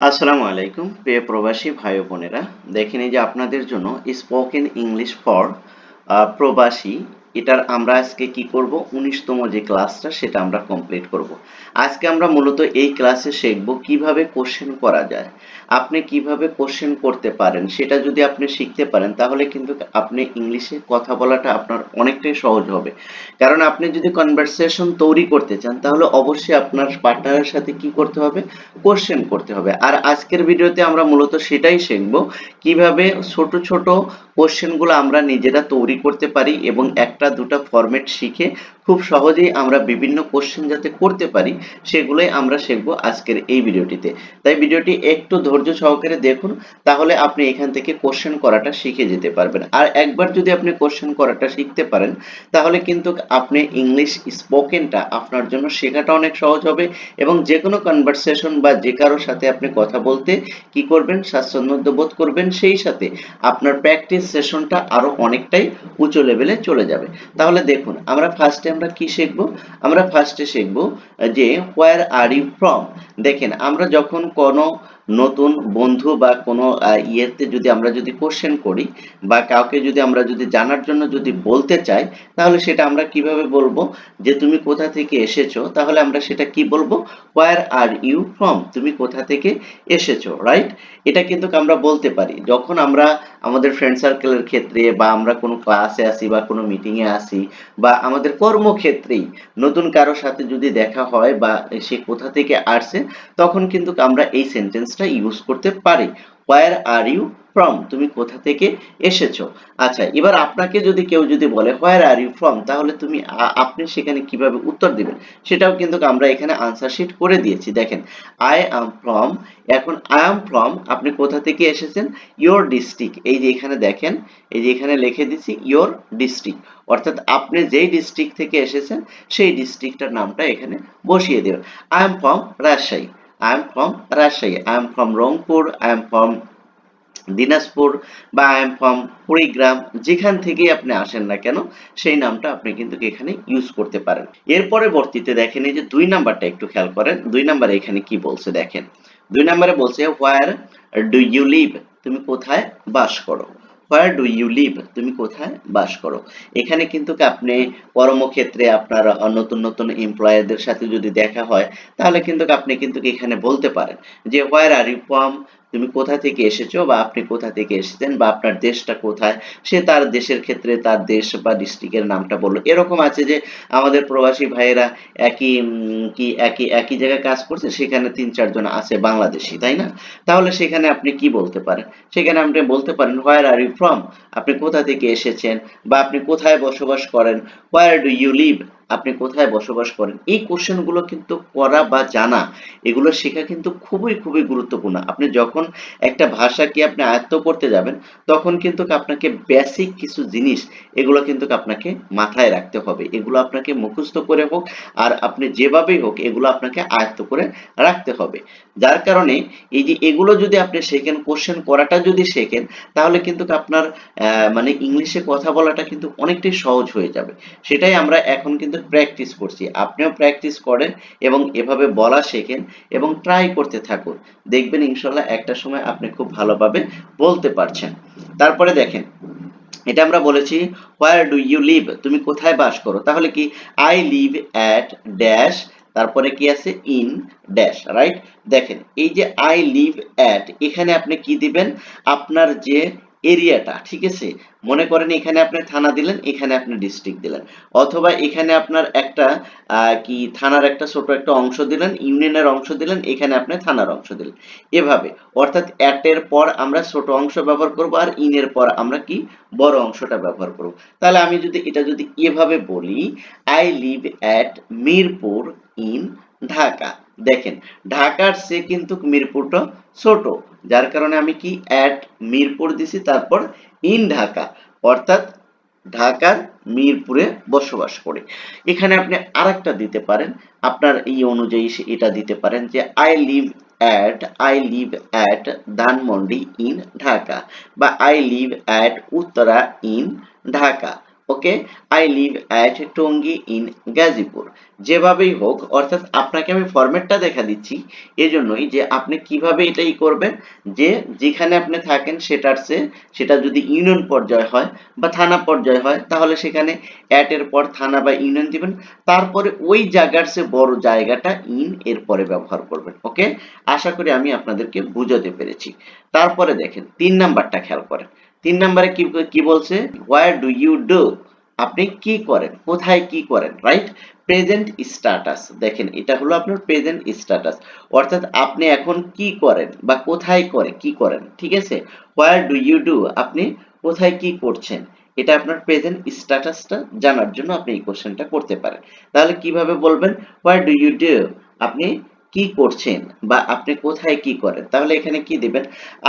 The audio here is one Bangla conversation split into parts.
আসসালামু আলাইকুম প্রিয় প্রবাসী ভাই বোনেরা। দেখেন যে আপনাদের জন্য স্পোকেন ইংলিশ ফর প্রবাসী এটার আমরা আজকে কি করব? উনিশতম যে ক্লাসটা সেটা আমরা কমপ্লিট করব। আজকে আমরা মূলত এই ক্লাসে শিখব কীভাবে কোশ্চেন করা যায়। আপনি কীভাবে কোশ্চেন করতে পারেন, সেটা যদি আপনি শিখতে পারেন, তাহলে কিন্তু আপনি ইংলিশে কথা বলাটা আপনার অনেকটাই সহজ হবে। কারণ আপনি যদি কনভারসেশন তৈরি করতে চান, তাহলে অবশ্যই আপনার পার্টনারের সাথে কি করতে হবে? কোশ্চেন করতে হবে। আর আজকের ভিডিওতে আমরা মূলত সেটাই শিখব, কীভাবে ছোট ছোট কোশ্চেনগুলো আমরা নিজেরা তৈরি করতে পারি এবং একটা দুটা ফরম্যাট শিখে খুব সহজেই আমরা বিভিন্ন কোশ্চেন যাতে করতে পারি, সেগুলোই আমরা শিখব আজকের এই ভিডিওটিতে। তাই ভিডিওটি একটু ধৈর্য সহকারে দেখুন, তাহলে আপনি এখান থেকে কোশ্চেন করাটা শিখে যেতে পারবেন। আর একবার যদি আপনি কোশ্চেন করাটা শিখতে পারেন, তাহলে কিন্তু আপনি ইংলিশ স্পোকেনটা আপনার জন্য শেখাটা অনেক সহজ হবে এবং যে কোনো কনভারসেশন বা যে কারোর সাথে আপনি কথা বলতে কি করবেন, স্বাচ্ছন্দ্য বোধ করবেন, সেই সাথে আপনার প্র্যাকটিস সেশনটা আরও অনেকটাই উঁচু লেভেলে চলে যাবে। তাহলে দেখুন, আমরা ফার্স্টে আমরা কি শিখব? আমরা ফার্স্টে শিখব যে হোয়ার আর ইউ ফ্রম দেখেন, আমরা যখন কোনো নতুন বন্ধু বা কোনো ইয়েতে যদি আমরা যদি কোশ্চেন করি বা কাউকে যদি আমরা যদি জানার জন্য যদি বলতে চাই, তাহলে সেটা আমরা কীভাবে বলব? যে তুমি কোথা থেকে এসেছ? তাহলে আমরা সেটা কি বলব? হোয়ার আর ইউ ফ্রম তুমি কোথা থেকে এসেছ? রাইট এটা কিন্তু আমরা বলতে পারি। যখন আমরা আমাদের ফ্রেন্ড সার্কেলের ক্ষেত্রে বা আমরা কোনো ক্লাসে আসি বা কোনো মিটিংয়ে আসি বা আমাদের কর্মক্ষেত্রেই নতুন কারোর সাথে যদি দেখা হয় বা সে কোথা থেকে আসছে, তখন কিন্তু আমরা এই সেন্টেন্সটা ইউজ করতে পারি। হোয়ার আর ইউ ফ্রম তুমি কোথা থেকে এসেছ? আচ্ছা এবার আপনাকে যদি কেউ যদি বলে হোয়ার আর ইউ ফ্রম তাহলে তুমি আপনি সেখানে কীভাবে উত্তর দিবেন? সেটাও কিন্তু আমরা এখানে আনসার শিট করে দিয়েছি। দেখেন আই আম ফ্রম এখন আই আম ফ্রম আপনি কোথা থেকে এসেছেন? ইয়োর ডিস্ট্রিক্ট এই যে এখানে দেখেন, এই যে এখানে লিখে দিছি ইয়োর ডিস্ট্রিক্ট অর্থাৎ আপনি যেই ডিস্ট্রিক্ট থেকে এসেছেন, সেই ডিস্ট্রিক্টটার নামটা এখানে বসিয়ে দেবেন। I am from Rajshahi I am from Rajshahi I am from Rangpur I am from Dinajpur বা আই এম ফ্রম কুড়িগ্রাম যেখান থেকেই আপনি আসেন না কেন, সেই নামটা আপনি কিন্তু এখানে ইউজ করতে পারেন। এর পরবর্তীতে দেখেন, এই যে দুই নাম্বারটা একটু খেয়াল করেন। দুই নাম্বারে এখানে কি বলছে দেখেন। দুই নাম্বারে বলছে হোয়ার ডু ইউ লিভ তুমি কোথায় বাস করো? হোয়ার ডু ইউ লিভ তুমি কোথায় বাস করো। এখানে কিন্তু আপনি কর্মক্ষেত্রে আপনার নতুন নতুন এমপ্লয়ারদের সাথে যদি দেখা হয়, তাহলে কিন্তু আপনি কিন্তু এখানে বলতে পারেন যে হোয়ার আর ইউ ফ্রম তুমি কোথা থেকে এসেছ বা আপনি কোথা থেকে এসেছেন বা আপনার দেশটা কোথায়? সে তার দেশের ক্ষেত্রে তার দেশ বা ডিস্ট্রিক্টের নামটা বলল। এরকম আছে যে আমাদের প্রবাসী ভাইয়েরা একই কি একই একই জায়গায় কাজ করছে, সেখানে তিন চারজন আছে বাংলাদেশি, তাই না? তাহলে সেখানে আপনি কি বলতে পারেন? সেখানে আপনি বলতে পারেন হোয়ার আর ইউ ফ্রম আপনি কোথা থেকে এসেছেন বা আপনি কোথায় বসবাস করেন? হোয়ার ডু ইউ লিভ আপনি কোথায় বসবাস করেন? এই কোশ্চেনগুলো কিন্তু করা বা জানা, এগুলো শেখা কিন্তু খুবই খুবই গুরুত্বপূর্ণ। আপনি যখন একটা ভাষাকে আপনি আয়ত্ত করতে যাবেন, তখন কিন্তু আপনাকে বেসিক কিছু জিনিস, এগুলো কিন্তু আপনাকে মাথায় রাখতে হবে। এগুলো আপনাকে মুখস্থ করে হোক, আর আপনি যেভাবেই হোক, এগুলো আপনাকে আয়ত্ত করে রাখতে হবে। যার কারণে এই যে এগুলো যদি আপনি শেখেন কোশ্চেন করাটা যদি শেখেন, তাহলে কিন্তু আপনার মানে ইংলিশে কথা বলাটা কিন্তু অনেকটাই সহজ হয়ে যাবে। সেটাই আমরা এখন কিন্তু প্র্যাকটিস করছি। আপনিও প্র্যাকটিস করেন এবং এভাবে বলা শেখেন এবং ট্রাই করতে থাকুন। দেখবেন ইনশাল্লাহ একটা সময় আপনি খুব ভালোভাবে বলতে পারছেন। তারপরে দেখেন, এটা আমরা বলেছি হোয়ার ডু ইউ লিভ তুমি কোথায় বাস করো? তাহলে কি আই লিভ অ্যাট ড্যাশ তারপরে কি আছে? ইন ড্যাশ রাইট দেখেন, এই যে আই লিভ অ্যাট এখানে আপনি কি দিবেন? আপনার যে এরিয়াটা, ঠিক আছে? মনে করেন এখানে আপনি থানা দিলেন, এখানে আপনি ডিস্ট্রিক্ট দিলেন। অথবা এখানে আপনার একটা কি, থানার একটা ছোট একটা অংশ দিলেন, ইউনিয়নের অংশ দিলেন, এখানে আপনি থানার অংশ দিলেন। এভাবে, অর্থাৎ অ্যাটের পর আমরা ছোট অংশ ব্যবহার করব আর ইনের পর আমরা কি, বড় অংশটা ব্যবহার করব। তাহলে আমি যদি, এটা যদি এভাবে বলি I live at Mirpur in Dhaka. দেখেন, ঢাকার সে কিন্তু মিরপুরটা ছোট। যার কারণে আমি কি অ্যাট মিরপুর দিছি, তারপর ইন ঢাকা। অর্থাৎ ঢাকার মিরপুরে বসবাস করে। এখানে আপনি আরেকটা দিতে পারেন। আপনার এই অনুযায়ী এটা দিতে পারেন যে I live at I live at Dhanmondi in Dhaka বা I live at Uttara in Dhaka okay? I live at Tongi in Gazipur যেভাবেই হোক, অর্থাৎ আপনাকে আমি ফরম্যাটটা দেখা দিচ্ছি, এজন্যই যে আপনি কীভাবে এটাই করবেন, যে যেখানে আপনি থাকেন সেটার সে, সেটা যদি ইউনিয়ন পর্যায়ে হয় বা থানা পর্যায়ে হয়, তাহলে সেখানে অ্যাট এর পর থানা বা ইউনিয়ন দিবেন, তারপরে ওই জায়গার সে বড় জায়গাটা ইন এর পরে ব্যবহার করবেন, ওকে? আশা করি আমি আপনাদেরকে বুঝাতে পেরেছি। তারপরে দেখেন, তিন নাম্বারটা খেয়াল করেন। তিন নাম্বারে কি কি বলছে? হোয়ার ডু ইউ ডু আপনি কি করেন? কোথায় কি করেন? রাইট প্রেজেন্ট স্ট্যাটাস দেখেন, এটা হলো আপনার প্রেজেন্ট স্ট্যাটাস অর্থাৎ আপনি এখন কি করেন বা কোথায় করে, কি করেন? ঠিক আছে? হোয়ার ডু ইউ ডু আপনি কোথায় কি করছেন? এটা আপনার প্রেজেন্ট স্ট্যাটাসটা জানার জন্য আপনি এই কোশ্চেনটা করতে পারেন। তাহলে কীভাবে বলবেন? হোয়ার ডু ইউ ডু আপনি কি করছেন বা আপনি কোথায় কি করেন? তাহলে এখানে কি দিবেন?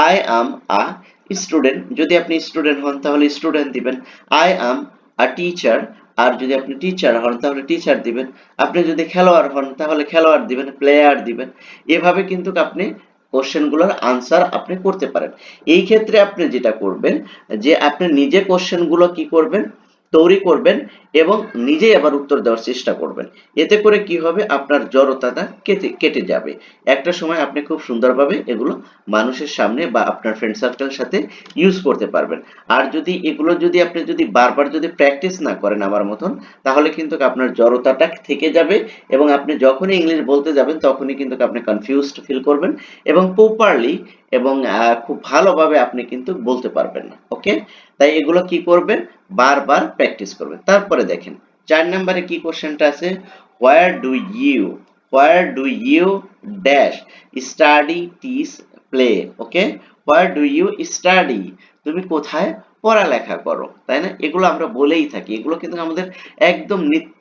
আই আম আ স্টুডেন্ট যদি আপনি স্টুডেন্ট হন, তাহলে স্টুডেন্ট দিবেন। আই আম আ টিচার আর যদি আপনি টিচার হন, তাহলে টিচার দিবেন। আপনি যদি খেলোয়াড় হন, তাহলে খেলোয়াড় দিবেন প্লেয়ার দিবেন। এভাবে কিন্তু আপনি কোশ্চেনগুলোর আনসার আপনি করতে পারেন। এই ক্ষেত্রে আপনি যেটা করবেন, যে আপনি নিজে কোশ্চেনগুলো কি করবেন? তৈরি করবেন এবং নিজেই আবার উত্তর দেওয়ার চেষ্টা করবেন। এতে করে কি হবে? আপনার জড়তাটা কেটে কেটে যাবে। একটা সময় আপনি খুব সুন্দরভাবে এগুলো মানুষের সামনে বা আপনার ফ্রেন্ড সার্কেলের সাথে ইউজ করতে পারবেন। আর যদি এগুলো যদি আপনি যদি বারবার যদি প্র্যাকটিস না করেন আমার মতন, তাহলে কিন্তু আপনার জড়তাটা থেকে যাবে এবং আপনি যখনই ইংলিশ বলতে যাবেন, তখনই কিন্তু আপনি কনফিউজড ফিল করবেন এবং প্রপারলি এবং খুব ভালোভাবে আপনি কিন্তু বলতে পারবেন না। ওকে তাই এগুলো কি করবে? বারবার প্র্যাকটিস করবে। তারপরে দেখেন, চার নম্বরে কি কোশ্চেনটা আছে? Where do you where do you dash study teach play okay where do you study তুমি কোথায় পড়ালেখা করো? তাই না? এগুলো আমরা বলেই থাকি। এগুলো কিন্তু আমাদের একদম নিত্য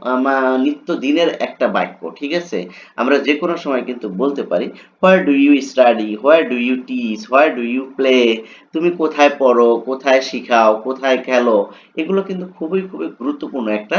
আমা- নিত্য দিনের একটা বাক্য, ঠিক আছে? আমরা যে কোনো সময় কিন্তু বলতে পারি where do you study where do you teach where do you play তুমি কোথায় পড়ো? কোথায় শিখাও? কোথায় খেলো? এগুলো কিন্তু খুবই খুবই গুরুত্বপূর্ণ একটা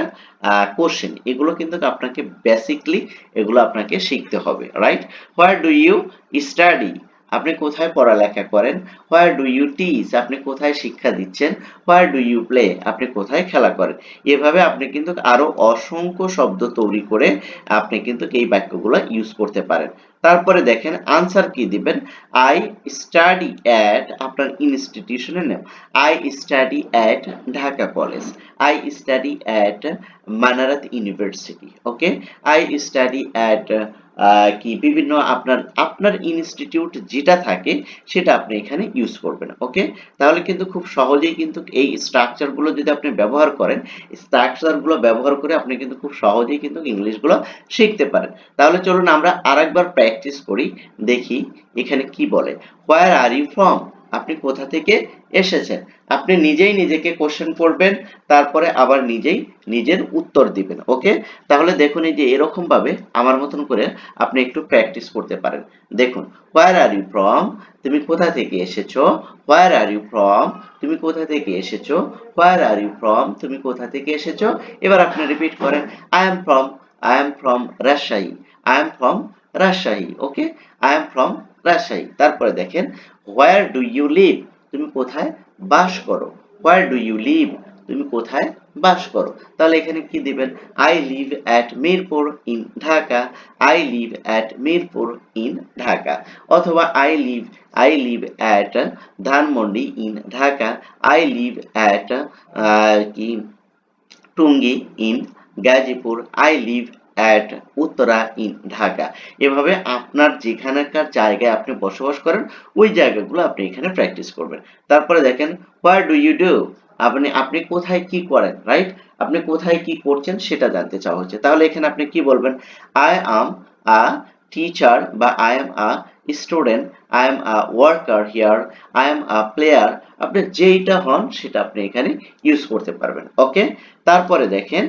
কোশ্চেন এগুলো কিন্তু আপনাকে বেসিকলি এগুলো আপনাকে শিখতে হবে right where do you study আপনি কোথায় পড়ালেখা করেন? হোয়ার ডু ইউ টিচ আপনি কোথায় শিক্ষা দিচ্ছেন? হোয়ার ডু ইউ প্লে আপনি কোথায় খেলা করেন? এভাবে আপনি কিন্তু আরও অসংখ্য শব্দ তৈরি করে আপনি কিন্তু এই বাক্যগুলো ইউজ করতে পারেন। তারপরে দেখেন আনসার কি দিবেন? আই স্টাডি অ্যাট আপনার ইনস্টিটিউশনের name I study at Dhaka College I study at Manarat University okay I study at কি বিভিন্ন আপনার আপনার ইনস্টিটিউট যেটা থাকে, সেটা আপনি এখানে ইউজ করবেন ওকে তাহলে কিন্তু খুব সহজেই কিন্তু এই স্ট্রাকচারগুলো যদি আপনি ব্যবহার করেন স্ট্রাকচারগুলো ব্যবহার করে আপনি কিন্তু খুব সহজেই কিন্তু ইংলিশগুলো শিখতে পারেন। তাহলে চলুন আমরা আরেকবার প্র্যাকটিস করি, দেখি এখানে কি বলে হোয়ার আর ইউ ফ্রম আপনি কোথা থেকে এসেছেন? আপনি নিজেই নিজেকে কোশ্চেন করবেন, তারপরে আবার নিজেই নিজের উত্তর দিবেন ওকে তাহলে দেখুন এই যে এরকম ভাবে আমার মতন করে আপনি একটু প্র্যাকটিস করতে পারেন। দেখুন হোয়ার আর ইউ ফ্রম তুমি কোথা থেকে এসেছ? হোয়ার আর ইউ ফ্রম তুমি কোথা থেকে এসেছ? হোয়ার আর ইউ ফ্রম তুমি কোথা থেকে এসেছ? এবার আপনি রিপিট করেন I am from I am from Rajshahi I am from Rajshahi okay I am from Rajshahi. তারপরে দেখেন হোয়ার ডু ইউ লিভ তুমি কোথায় বাস করো? হোয়ার ডু ইউ লিভ তুমি কোথায় বাস করো? তাহলে এখানে কি দিবেন? I live at Mirpur in Dhaka I live at Mirpur in Dhaka অথবা I live I live at Dhanmondi in Dhaka I live at কি? Tongi in Gazipur I live at Uttara in Dhaka. এভাবে আপনার যেখানকার জায়গায় আপনি বসবাস করেন, ওই জায়গাগুলো আপনি এখানে প্র্যাকটিস করবেন। তারপরে দেখেন হোয়ার ডু ইউ ডু আপনি আপনি কোথায় কি করেন রাইট আপনি কোথায় কি করছেন সেটা জানতে চাওয়া হচ্ছে। তাহলে এখানে আপনি কি বলবেন? আই আম আ টিচার বা I am a student I am a worker here I am a player আপনি যেইটা হন সেটা আপনি এখানে ইউজ করতে পারবেন ওকে তারপরে দেখেন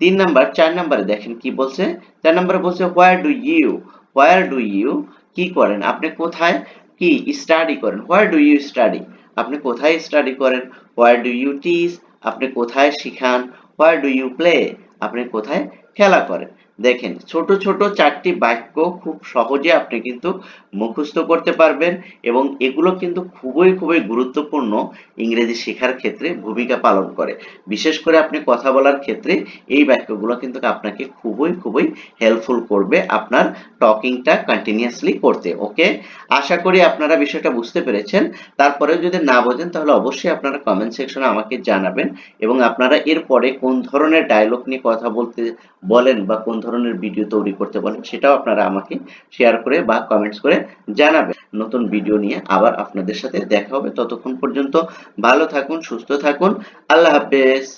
তিন নাম্বার, চার নাম্বারে দেখেন কি বলছে? চার নাম্বারে বলছে where do you where do you কি করেন? আপনি কোথায় কি স্টাডি করেন? হোয়ার ডু ইউ স্টাডি আপনি কোথায় স্টাডি করেন? হোয়ার ডু ইউ টিচ আপনি কোথায় শিখান? হোয়ার ডু ইউ প্লে আপনি কোথায় খেলা করেন? দেখেন, ছোট ছোট চারটি বাক্য খুব সহজে আপনি কিন্তু মুখস্থ করতে পারবেন এবং এগুলো কিন্তু খুবই খুবই গুরুত্বপূর্ণ ইংরেজি শেখার ক্ষেত্রে ভূমিকা পালন করে। বিশেষ করে আপনি কথা বলার ক্ষেত্রে এই বাক্যগুলো কিন্তু আপনাকে খুবই খুবই হেল্পফুল করবে আপনার টকিংটা কন্টিনিউয়াসলি করতে ওকে আশা করি আপনারা বিষয়টা বুঝতে পেরেছেন। তারপরেও যদি না বোঝেন, তাহলে অবশ্যই আপনারা কমেন্ট সেকশনে আমাকে জানাবেন এবং আপনারা এরপরে কোন ধরনের ডায়লগ নিয়ে কথা বলতে বলেন বা কোন ধরনের ভিডিও তৈরি করতে বলেন, সেটাও আপনারা আমাকে শেয়ার করে বা কমেন্টস করে জানাবেন। নতুন ভিডিও নিয়ে আবার আপনাদের সাথে দেখা হবে। ততক্ষণ পর্যন্ত ভালো থাকুন, সুস্থ থাকুন। আল্লাহ হাফেজ।